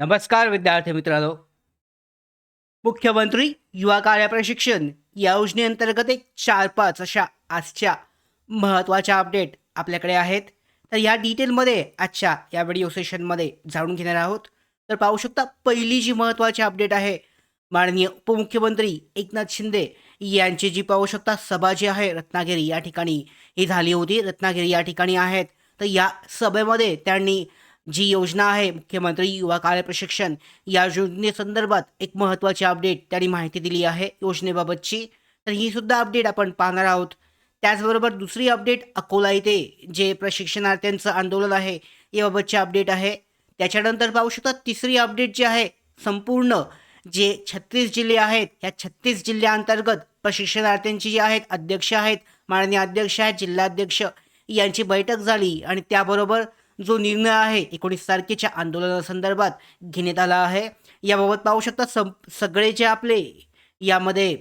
नमस्कार विद्यार्थी मित्रांनो. मुख्यमंत्री युवा कार्य प्रशिक्षण या योजनेअंतर्गत एक चार पाच अशा आजच्या महत्त्वाच्या अपडेट आपल्याकडे आहेत. तर या डिटेलमध्ये आजच्या या व्हिडिओ सेशनमध्ये जाणून घेणार आहोत. तर पाहू शकता पहिली जी महत्त्वाची अपडेट आहे माननीय उपमुख्यमंत्री एकनाथ शिंदे यांची जी पाहू शकता सभा जी आहे रत्नागिरी या ठिकाणी. ही झाली होती रत्नागिरी या ठिकाणी आहेत. तर या सभेमध्ये त्यांनी जी योजना आहे मुख्यमंत्री युवा कार्य प्रशिक्षण या योजनेसंदर्भात एक महत्त्वाची अपडेट त्यांनी माहिती दिली आहे योजनेबाबतची. तर ही सुद्धा अपडेट आपण पाहणार आहोत. त्याचबरोबर दुसरी अपडेट अकोला येथे जे प्रशिक्षणार्थ्यांचं आंदोलन आहे याबाबतची अपडेट आहे. त्याच्यानंतर पाहू शकता तिसरी अपडेट जी आहे संपूर्ण जे छत्तीस जिल्हे आहेत या छत्तीस जिल्ह्याअंतर्गत प्रशिक्षणार्थ्यांची जी आहेत अध्यक्ष आहेत माननीय अध्यक्ष आहेत जिल्हाध्यक्ष यांची बैठक झाली आणि त्याबरोबर जो निर्णय आहे एकोणीस तारखेच्या आंदोलनासंदर्भात घेण्यात आला आहे. याबाबत पाहू शकता सं सगळे जे आपले यामध्ये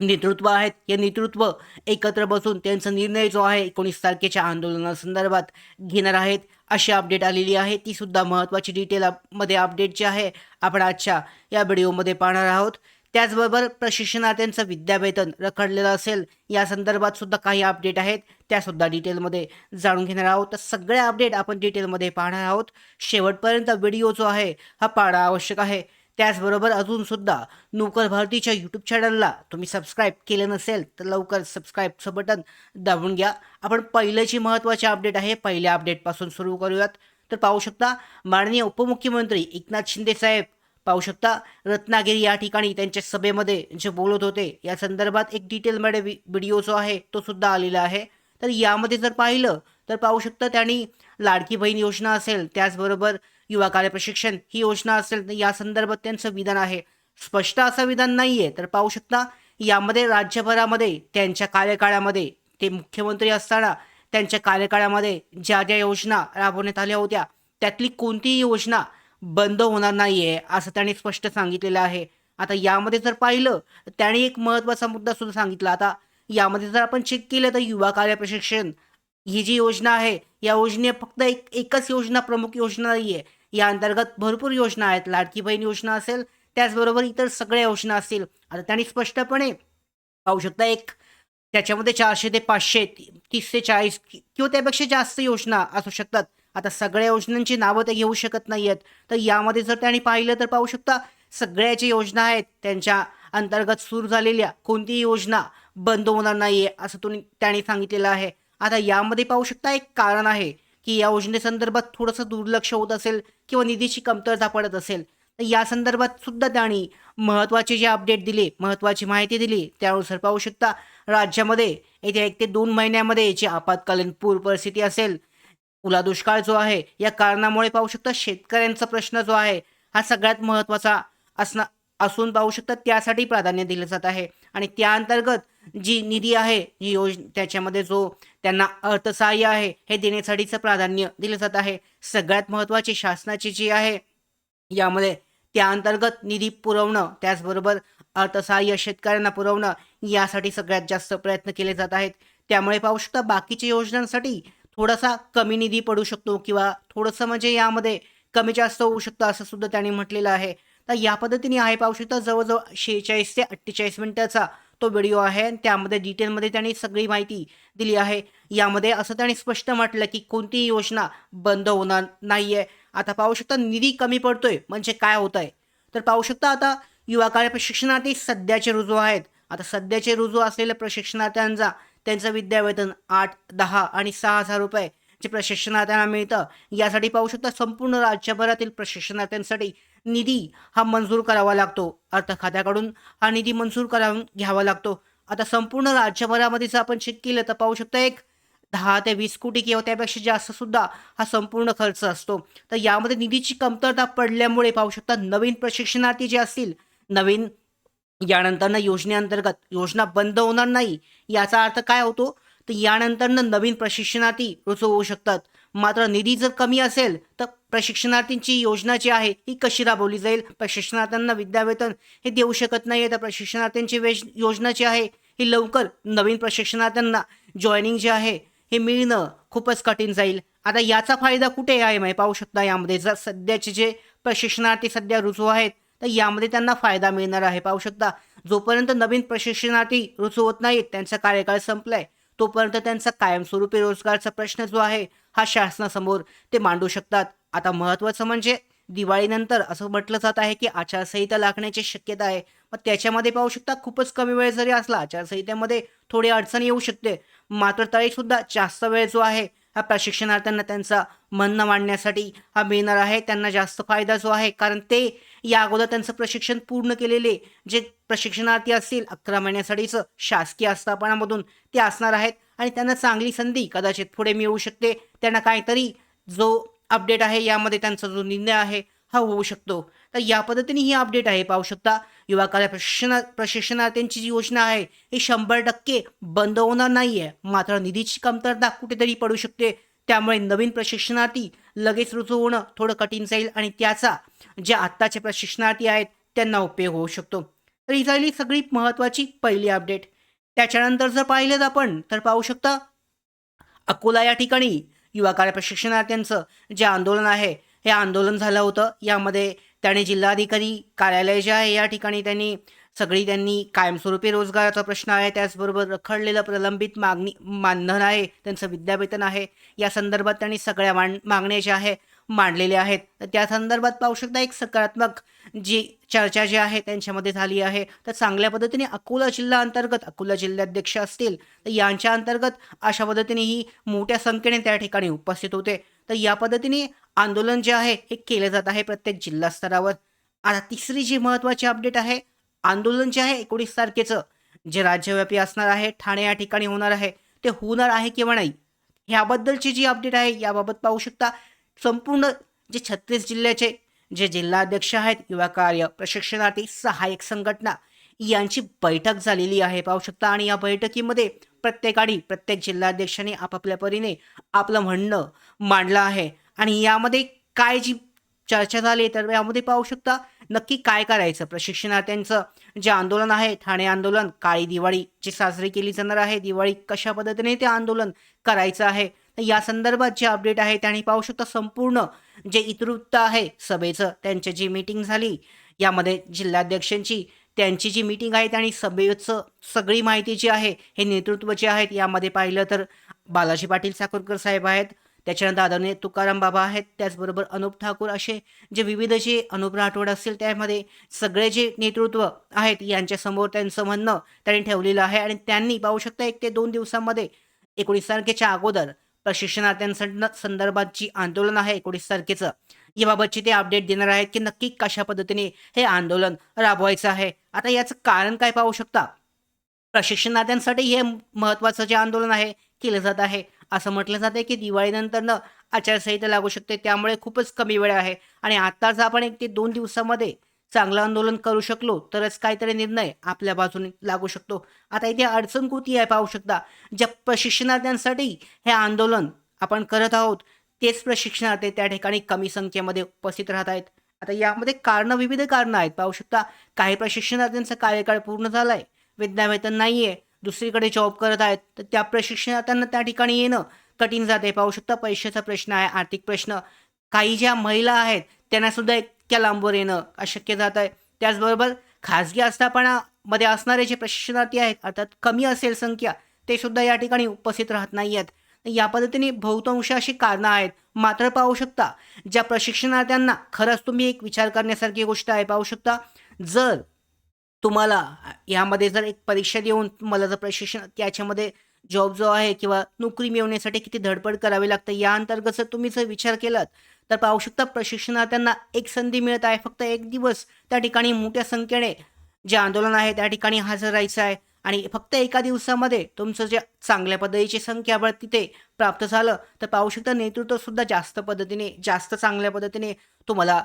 नेतृत्व आहेत. हे नेतृत्व एकत्र बसून त्यांचा निर्णय जो आहे एकोणीस तारखेच्या आंदोलनासंदर्भात घेणार आहेत. अशी अपडेट आलेली आहे. ती सुद्धा महत्त्वाची डिटेल मध्ये अपडेट जी आहे. आपण आजच्या या व्हिडिओमध्ये पाहणार आहोत. त्याचबरोबर प्रशिक्षणार्थ्यांचं विद्यावेतन रखडलेलं असेल या संदर्भात सुद्धा काही अपडेट आहेत. त्यासुद्धा डिटेलमध्ये जाणून घेणार आहोत. तर सगळे अपडेट आपण डिटेलमध्ये पाहणार आहोत. शेवटपर्यंत व्हिडिओ जो आहे हा पाहणं आवश्यक आहे. त्याचबरोबर अजूनसुद्धा नोकर भारतीच्या यूट्यूब चॅनलला तुम्ही सबस्क्राईब केलं नसेल तर लवकर सबस्क्राईबचं बटन दाबून घ्या. आपण पहिल्याची महत्त्वाची अपडेट आहे पहिल्या अपडेटपासून सुरू करूयात. तर पाहू शकता माननीय उपमुख्यमंत्री एकनाथ शिंदे साहेब पाहू शकता रत्नागिरी या ठिकाणी त्यांच्या सभेमध्ये जे बोलत होते या संदर्भात एक डिटेलमध्ये व्हिडिओ जो आहे तो सुद्धा आलेला आहे. तर यामध्ये जर पाहिलं तर पाहू शकता त्यांनी लाडकी बहीण योजना असेल त्याचबरोबर युवा कार्य प्रशिक्षण ही योजना असेल तर या संदर्भात त्यांचं विधान आहे. स्पष्ट असं विधान नाही आहे तर पाहू शकता यामध्ये राज्यभरामध्ये त्यांच्या कार्यकाळामध्ये ते मुख्यमंत्री असताना त्यांच्या कार्यकाळामध्ये ज्या ज्या योजना राबवण्यात आल्या होत्या त्यातली कोणतीही योजना बंद होणार नाही आहे असं त्यांनी स्पष्ट सांगितलेलं आहे. आता यामध्ये जर पाहिलं तर त्यांनी एक महत्त्वाचा मुद्दा सुद्धा सांगितला. आता यामध्ये जर आपण चेक केलं तर युवा कार्य प्रशिक्षण ही जी योजना आहे या योजने फक्त एक एकच योजना प्रमुख योजना नाही आहे या अंतर्गत भरपूर योजना आहेत. लाडकी बहीण योजना असेल त्याचबरोबर इतर सगळ्या योजना असतील. आता त्यांनी स्पष्टपणे पाहू शकता एक त्याच्यामध्ये चारशे ते पाचशे तीस ते चाळीस किंवा त्यापेक्षा जास्त योजना असू शकतात. आता सगळ्या योजनांची नावं ते घेऊ शकत नाही आहेत तर यामध्ये जर त्यांनी पाहिलं तर पाहू शकता सगळ्या ज्या योजना आहेत. त्यांच्या अंतर्गत सुरू झालेल्या कोणतीही योजना बंद होणार नाही आहे असं तुम्ही त्यांनी सांगितलेलं आहे. आता यामध्ये पाहू शकता एक कारण आहे की या योजनेसंदर्भात थोडंसं दुर्लक्ष होत असेल किंवा निधीची कमतरता पडत असेल. तर या संदर्भात सुद्धा त्यांनी महत्त्वाचे जे अपडेट दिले महत्त्वाची माहिती दिली त्यानुसार पाहू शकता राज्यामध्ये येत्या एक ते दोन महिन्यामध्ये जी आपत्कालीन पूर परिस्थिती असेल ओला दुष्काळ जो आहे या कारणामुळे पाहू शकता शेतकऱ्यांचा प्रश्न जो आहे हा सगळ्यात महत्त्वाचा असणार असून पाहू शकता त्यासाठी प्राधान्य दिलं जात आहे. आणि त्या अंतर्गत जी निधी आहे जी योज त्याच्यामध्ये जो त्यांना अर्थसहाय्य आहे हे देण्यासाठीचं प्राधान्य दिलं जात आहे. सगळ्यात महत्त्वाची शासनाची जी आहे यामध्ये त्या अंतर्गत निधी पुरवणं त्याचबरोबर अर्थसहाय्य शेतकऱ्यांना पुरवणं यासाठी सगळ्यात जास्त प्रयत्न केले जात आहेत. त्यामुळे पाहू शकता बाकीच्या योजनांसाठी थोडासा कमी निधी पडू शकतो किंवा थोडंसं म्हणजे यामध्ये कमी जास्त होऊ शकतं असं सुद्धा त्यांनी म्हटलेलं आहे. तर या पद्धतीने आहे पाहू शकता जवळजवळ शेहेचाळीस ते अठ्ठेचाळीस मिनिटाचा तो व्हिडिओ आहे आणि त्यामध्ये डिटेलमध्ये त्यांनी सगळी माहिती दिली आहे. यामध्ये असं त्यांनी स्पष्ट म्हटलं की कोणतीही योजना बंद होणार नाही आहे आता पाहू शकता निधी कमी पडतोय म्हणजे काय होत आहे तर पाहू शकता आता युवा कार्य प्रशिक्षणार्थी सध्याचे रुजू आहेत. आता सध्याचे रुजू असलेल्या प्रशिक्षणार्थ्यांचा त्यांचं विद्यावेतन आठ दहा आणि सहा हजार रुपये जे प्रशिक्षणार्थ्यांना मिळतं यासाठी पाहू शकता संपूर्ण राज्यभरातील प्रशिक्षणार्थ्यांसाठी निधी हा मंजूर करावा लागतो. अर्थ खात्याकडून हा निधी मंजूर करावून घ्यावा लागतो. आता संपूर्ण राज्यभरामध्ये जर आपण चेक केलं तर पाहू शकता एक दहा ते वीस कोटी किंवा त्यापेक्षा जास्त सुद्धा हा संपूर्ण खर्च असतो. तर यामध्ये निधीची कमतरता पडल्यामुळे पाहू शकता नवीन प्रशिक्षणार्थी जे असतील नवीन यानंतरनं योजनेअंतर्गत योजना बंद होणार नाही याचा अर्थ काय होतो? तर यानंतरनं नवीन प्रशिक्षणार्थी रुजू होऊ शकतात. मात्र निधी जर कमी असेल तर प्रशिक्षणार्थींची योजना जी आहे ही कशी राबवली जाईल? प्रशिक्षणार्थ्यांना विद्यावेतन हे देऊ शकत नाही तर प्रशिक्षणार्थ्यांची वेज योजना जी आहे ही लवकर नवीन प्रशिक्षणार्थ्यांना जॉईनिंग जे आहे हे मिळणं खूपच कठीण जाईल. आता याचा फायदा कुठे आहे माहिती पाहू शकता यामध्ये. जर सध्याचे जे प्रशिक्षणार्थी सध्या रुजू आहेत तर यामध्ये त्यांना फायदा मिळणार आहे. पाहू शकता जोपर्यंत नवीन प्रशिक्षणार्थी रुजू होत नाहीत त्यांचा कार्यकाळ संपलाय तोपर्यंत त्यांचा कायमस्वरूपी रोजगारचा प्रश्न जो आहे हा शासनासमोर ते मांडू शकतात. आता महत्त्वाचं म्हणजे दिवाळीनंतर असं म्हटलं जात आहे की आचारसंहिता लागण्याची शक्यता आहे. मग त्याच्यामध्ये पाहू शकता खूपच कमी वेळ जरी असला आचारसंहितेमध्ये थोडी अडचण येऊ शकते. मात्र तरीसुद्धा जास्त वेळ जो आहे प्रशिक्षणार्थ्यांना त्यांचं म्हणणं मांडण्यासाठी हा मिळणार आहे. त्यांना जास्त फायदा जो आहे कारण ते या अगोदर त्यांचं प्रशिक्षण पूर्ण केलेले जे प्रशिक्षणार्थी असतील अकरा महिन्यासाठीचं शासकीय आस्थापनामधून ते असणार आहेत. आणि त्यांना चांगली संधी कदाचित पुढे मिळू शकते. त्यांना काहीतरी जो अपडेट आहे यामध्ये त्यांचा जो निर्णय आहे हा होऊ शकतो. तर या पद्धतीने ही अपडेट आहे. पाहू शकता युवा कला प्रशिक्षण प्रशिक्षणार्थ्यांची जी योजना आहे ही शंभर टक्के बंद होणार नाही आहे मात्र निधीची कमतरता कुठेतरी पडू शकते. त्यामुळे नवीन प्रशिक्षणार्थी लगेच रुजू होणं थोडं कठीण जाईल आणि त्याचा जे आत्ताचे प्रशिक्षणार्थी आहेत त्यांना उपयोग होऊ शकतो. तर ही झाली सगळी महत्त्वाची पहिली अपडेट त्याच्यानंतर जर पाहिलं आपण तर पाहू शकता अकोला या ठिकाणी युवा कार्य प्रशिक्षणार्थ्यांचं जे आंदोलन आहे हे आंदोलन झालं होतं. यामध्ये त्याने जिल्हाधिकारी कार्यालय जे आहे या ठिकाणी त्यांनी सगळी त्यांनी कायमस्वरूपी रोजगाराचा प्रश्न आहे. त्याचबरोबर रखडलेलं प्रलंबित मागणी मानधन आहे. त्यांचं विद्यावेतन आहे. या संदर्भात त्यांनी सगळ्या मांड मागण्या ज्या आहे मांडलेल्या आहेत. तर त्या संदर्भात पाहू शकता एक सकारात्मक जी चर्चा जी आहे त्यांच्यामध्ये झाली आहे. तर चांगल्या पद्धतीने अकोला जिल्हा अंतर्गत अकोला जिल्हाध्यक्ष असतील तर यांच्या अंतर्गत अशा पद्धतीने ही मोठ्या संख्येने त्या ठिकाणी उपस्थित होते. तर या पद्धतीने आंदोलन जे आहे हे केलं जात आहे प्रत्येक जिल्हा स्तरावर. आता तिसरी जी महत्त्वाची अपडेट आहे आंदोलन जे आहे एकोणीस तारखेचं जे राज्यव्यापी असणार आहे ठाणे या ठिकाणी होणार आहे ते होणार आहे किंवा नाही ह्याबद्दलची जी अपडेट आहे याबाबत पाहू शकता. संपूर्ण जे छत्तीस जिल्ह्याचे जे जिल्हाध्यक्ष आहेत युवा कार्य प्रशिक्षणार्थी सहाय्यक संघटना यांची बैठक झालेली आहे पाहू शकता. आणि या बैठकीमध्ये प्रत्येकाने प्रत्येक जिल्हाध्यक्षाने आपापल्या परीने आपलं म्हणणं मांडलं आहे. आणि यामध्ये काय जी चर्चा झाली तर यामध्ये पाहू शकता नक्की काय करायचं? प्रशिक्षणार्थ्यांचं जे आंदोलन आहे ठाणे आंदोलन काळी दिवाळी जी साजरी केली जाणार आहे दिवाळी कशा पद्धतीने ते आंदोलन करायचं आहे? तर या संदर्भात जे अपडेट आहे त्याने पाहू शकता संपूर्ण जे इतृत्त आहे सभेचं त्यांची जी मीटिंग झाली यामध्ये जिल्हाध्यक्षांची त्यांची जी मीटिंग आहे आणि सभेचं सगळी माहिती जी आहे हे नेतृत्व जे आहेत यामध्ये पाहिलं तर बालाजी पाटील साकोरकर साहेब आहेत त्याच्यानंतर आदरणीय तुकाराम बाबा आहेत त्याचबरोबर अनुप ठाकूर असे जे विविध जे अनुप राठोड असतील त्यामध्ये सगळे जे नेतृत्व आहेत यांच्यासमोर त्यांचं म्हणणं त्यांनी ठेवलेलं आहे आणि त्यांनी पाहू शकता एक ते दोन दिवसांमध्ये एकोणीस तारखेच्या अगोदर प्रशिक्षणार्थ्यांसं संदर्भात जी आंदोलन आहे एकोणीस तारखेचं. याबाबतची ते अपडेट देणार आहेत की नक्की कशा पद्धतीने हे आंदोलन राबवायचं आहे. आता याचं कारण काय पाहू शकता? प्रशिक्षणार्थ्यांसाठी हे महत्त्वाचं जे आंदोलन आहे केलं जात आहे. असं म्हटलं जाते की दिवाळीनंतरनं आचारसंहिता लागू शकते. त्यामुळे खूपच कमी वेळ आहे. आणि आत्ताच आपण एक ते दोन दिवसामध्ये चांगलं आंदोलन करू शकलो तरच काहीतरी निर्णय आपल्या बाजूने लागू शकतो. आता इथे अडचण कोणती आहे पाहू शकता? ज्या प्रशिक्षणार्थ्यांसाठी हे आंदोलन आपण करत आहोत तेच प्रशिक्षणार्थी त्या ठिकाणी कमी संख्येमध्ये उपस्थित राहत आहेत. आता यामध्ये कारणं विविध कारणं आहेत. पाहू शकता काही प्रशिक्षणार्थ्यांचा कार्यकाळ पूर्ण झालाय. आहे विद्यावेतन नाही आहे दुसरीकडे जॉब करत आहेत तर त्या प्रशिक्षणार्थ्यांना त्या ठिकाणी येणं कठीण जाते पाहू शकता पैशाचा प्रश्न आहे आर्थिक प्रश्न. काही ज्या महिला आहेत त्यांना सुद्धा इतक्या लांबवर येणं अशक्य जात आहे त्याचबरोबर खाजगी आस्थापनामध्ये असणारे जे प्रशिक्षणार्थी आहेत अर्थात कमी असेल संख्या ते सुद्धा या ठिकाणी उपस्थित राहत नाही आहेत या पद्धतीने बहुतांश अशी कारणं आहेत. मात्र पाहू शकता ज्या प्रशिक्षणार्थ्यांना खरंच तुम्ही एक विचार करण्यासारखी गोष्ट आहे. पाहू शकता जर तुम्हाला यामध्ये जर एक परीक्षा देऊन तुम्हाला जर प्रशिक्षण त्याच्यामध्ये जॉब जो आहे किंवा नोकरी मिळवण्यासाठी किती धडपड करावी लागते या अंतर्गत जर तुम्ही जर विचार केलात तर पाहू शकता प्रशिक्षणार्थ्यांना एक संधी मिळत आहे. फक्त एक दिवस त्या ठिकाणी मोठ्या संख्येने जे आंदोलन आहे त्या ठिकाणी हजर राहायचं आहे. आणि फक्त एका दिवसामध्ये तुमचं जे चांगल्या पद्धतीची संख्याबळ तिथे प्राप्त झालं तर पाहू शकता नेतृत्वसुद्धा जास्त पद्धतीने जास्त चांगल्या पद्धतीने तुम्हाला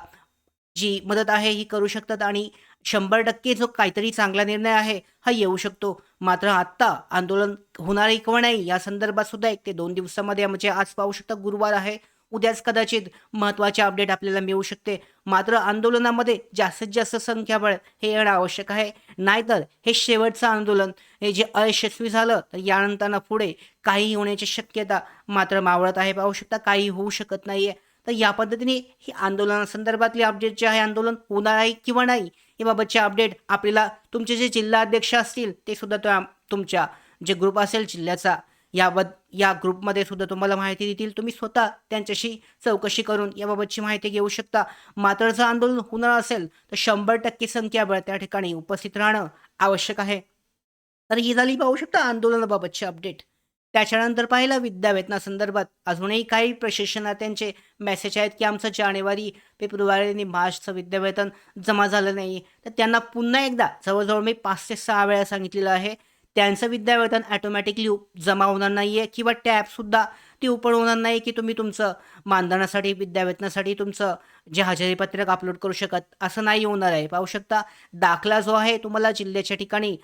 जी मदत आहे ही करू शकतात. आणि शंभर टक्के जो काहीतरी चांगला निर्णय आहे हा येऊ शकतो. मात्र आत्ता आंदोलन होणार आहे किंवा नाही या संदर्भात सुद्धा एक ते दोन दिवसामध्ये म्हणजे आज पाहू शकता गुरुवार आहे. उद्याच कदाचित महत्त्वाचे अपडेट आपल्याला मिळू शकते. मात्र आंदोलनामध्ये जास्तीत जास्त संख्याबळ हे येणं आवश्यक आहे. नाहीतर हे शेवटचं आंदोलन. हे जे अयशस्वी झालं तर यानंतर पुढे काही होण्याची शक्यता मात्र मावळत आहे. पाहू शकता काही होऊ शकत नाही आहे तर तर या पद्धतीने ही आंदोलनासंदर्भातली अपडेट जे आहे आंदोलन होणार आहे किंवा नाही याबाबतचे अपडेट आपल्याला तुमचे जे जिल्हा अध्यक्ष असतील ते सुद्धा त्या तुमच्या जे ग्रुप असेल जिल्ह्याचा याबद या ग्रुपमध्ये सुद्धा तुम्हाला माहिती देतील. तुम्ही स्वतः त्यांच्याशी चौकशी करून याबाबतची माहिती घेऊ शकता. मात्र जर आंदोलन होणार असेल तर शंभर टक्के संख्याबळ त्या ठिकाणी उपस्थित राहणं आवश्यक आहे. तर ही झाली पाहू शकता आंदोलनाबाबतची अपडेट त्याच्यानंतर पाहिलं विद्यावेतनासंदर्भात अजूनही काही प्रशिक्षणार्थ्यांचे मेसेज आहेत की आमचं जानेवारी फेब्रुवारी आणि मार्चचं विद्यावेतन जमा झालं नाही. तर त्यांना पुन्हा एकदा जवळजवळ मी पाच ते सहा वेळा सांगितलेलं आहे. त्यांचं विद्यावेतन ॲटोमॅटिकली जमा होणार नाही आहे किंवा टॅबसुद्धा ती ओपन होणार नाही की तुम्ही तुमचं मानधनासाठी विद्यावेतनासाठी तुमचं जे हजेरीपत्रक अपलोड करू शकत. असं नाही होणार आहे. पाहू शकता दाखला जो आहे तुम्हाला जिल्ह्याच्या ठिकाणी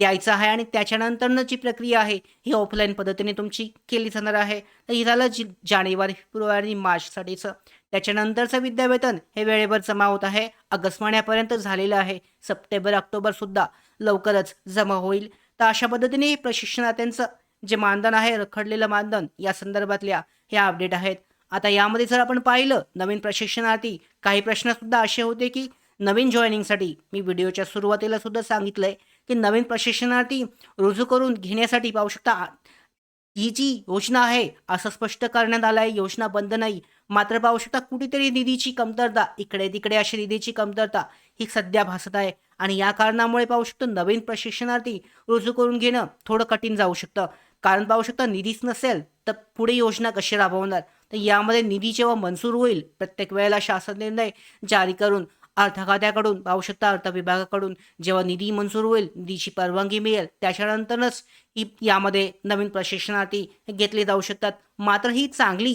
यायचं आहे आणि त्याच्यानंतरनं जी प्रक्रिया आहे ही ऑफलाईन पद्धतीने तुमची केली जाणार आहे. तर ही झालं जी जानेवारी फेब्रुवारी आणि मार्चसाठीचं त्याच्यानंतरचं विद्यावेतन हे वेळेवर जमा होत आहे. ऑगस्ट महिन्यापर्यंत झालेलं आहे. सप्टेंबर ऑक्टोबरसुद्धा लवकरच जमा होईल. तर अशा पद्धतीने हे प्रशिक्षणार्थ्यांचं जे मानधन आहे रखडलेलं मानधन या संदर्भातल्या ह्या अपडेट आहेत. आता यामध्ये जर आपण पाहिलं नवीन प्रशिक्षणार्थी काही प्रश्नसुद्धा असे होते की नवीन जॉईनिंगसाठी मी व्हिडिओच्या सुरुवातीला सुद्धा सांगितलंय. की नवीन प्रशिक्षणार्थी रुजू करून घेण्यासाठी पाहू शकता. ही जी योजना आहे असं स्पष्ट करण्यात आलं आहे योजना बंद नाही. मात्र पाहू शकता कुठेतरी निधीची कमतरता इकडे तिकडे अशी निधीची कमतरता ही सध्या भासत आहे. आणि या कारणामुळे पाहू शकतो नवीन प्रशिक्षणार्थी रुजू करून घेणं थोडं कठीण जाऊ शकतं. कारण पाहू शकता निधीच नसेल तर पुढे योजना कशी राबवणार? तर यामध्ये निधी जेव्हा मंजूर होईल प्रत्येक वेळेला शासन निर्णय जारी करून अर्थ खात्याकडून पाहू शकता अर्थ विभागाकडून जेव्हा निधी मंजूर होईल निधीची परवानगी मिळेल त्याच्यानंतरच ही यामध्ये नवीन प्रशिक्षणार्थी घेतले जाऊ शकतात. मात्र ही चांगली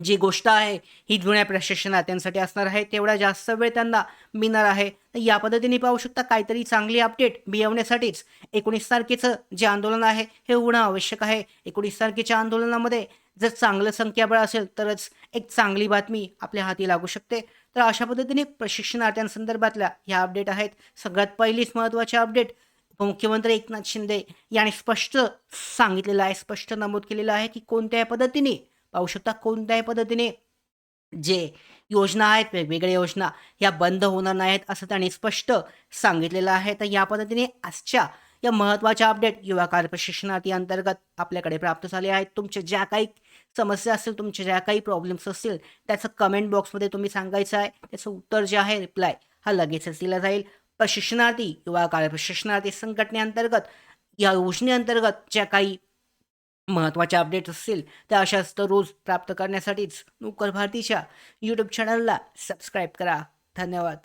जी गोष्ट आहे ही जुन्या प्रशिक्षणार्थ्यांसाठी असणार आहे तेवढा जास्त वेळ त्यांना मिळणार आहे. तर या पद्धतीने पाहू शकता काहीतरी चांगली अपडेट मिळवण्यासाठीच एकोणीस तारखेचं जे आंदोलन आहे हे होणं आवश्यक आहे. एकोणीस तारखेच्या आंदोलनामध्ये जर चांगलं संख्याबळ असेल तरच एक चांगली बातमी आपल्या हाती लागू शकते. तर अशा पद्धतीने प्रशिक्षणार्थ्यांसंदर्भातल्या ह्या अपडेट आहेत. सगळ्यात पहिलीच महत्त्वाची अपडेट उपमुख्यमंत्री एकनाथ शिंदे यांनी स्पष्ट सांगितलेलं आहे स्पष्ट नमूद केलेलं आहे की कोणत्याही पद्धतीने पाहू शकता कोणत्याही पद्धतीने जे योजना आहेत वेगवेगळ्या योजना या बंद होणार नाहीत असं त्यांनी स्पष्ट सांगितलेलं आहे. तर या पद्धतीने आजच्या या महत्त्वाच्या अपडेट युवा कार्य प्रशिक्षणार्थी अंतर्गत आपल्याकडे प्राप्त झाले आहेत. तुमच्या ज्या काही समस्या असतील तुमच्या ज्या काही प्रॉब्लेम्स असतील त्याचं कमेंट बॉक्समध्ये तुम्ही सांगायचं आहे. त्याचं उत्तर जे आहे रिप्लाय हा लगेचच दिला जाईल. प्रशिक्षणार्थी युवा कार्यप्रशिक्षणार्थी संघटनेअंतर्गत या योजनेअंतर्गत ज्या काही महत्त्वाच्या अपडेट्स असतील त्या अशाच रोज प्राप्त करण्यासाठीच नोकर भारतीच्या यूट्यूब चॅनलला सबस्क्राईब करा. धन्यवाद.